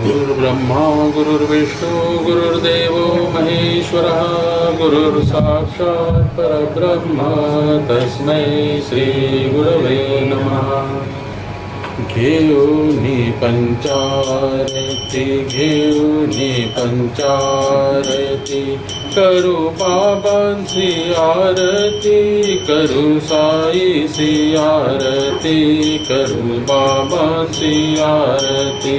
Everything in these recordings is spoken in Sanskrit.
गुरुर्ब्रह्मा गुरुर्विष्णु गुरुर्देव महेश्वरः गुरुर्साक्षात् परब्रह्म तस्मै श्रीगुरवे नमः। घेऊनि पंचारती घेऊनि पंचारती करू बाबांची आरती करू साईची आरती करू बाबांची आरती।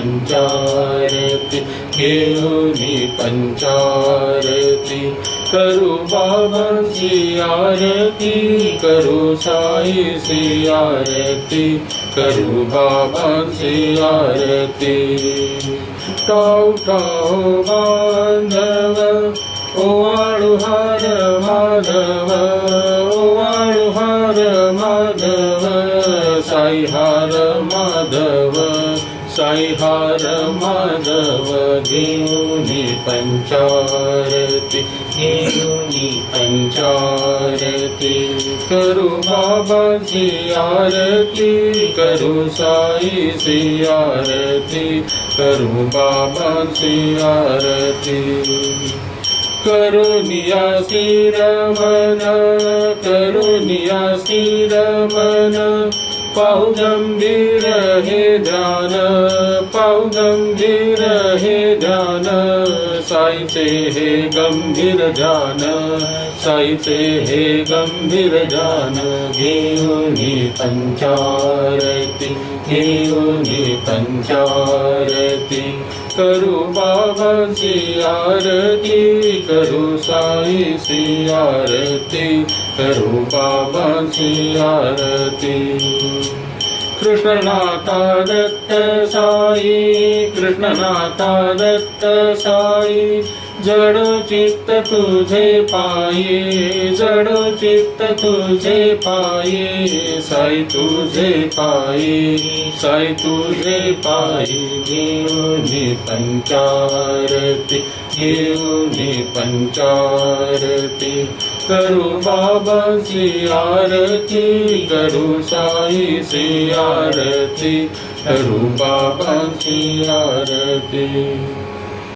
पंचारती घेऊनी पंचारती करू बाबाची आरती आरती ओवाळू हार माधव माधव साई हार हार माधव पंचारती करू बाबाची आरती करू साईची आरती करू बाबाची आरती। करुनिया रमन करुनिया रमन पाहु गंभीर हे ध्यान पाहु गंभीर हे साईचे हे गंभीर ध्यान साईचे हे गंभीर ध्यान घेऊनी पंचारती घेऊनी पंचारती करू बाबाची आरती करू साईची आरती करू बाबाची आरती. कृष्णनाथा दत्त साई कृष्णनाथा दत्त साई जड चित्त तुझे पाये जड चित्त तुझे पाये साई तुझे पाये साई तुझे पाये. पंचारती घेऊनी पंचारती करू बाबाची आरती करू साईची आरती। करू बाबाची आरती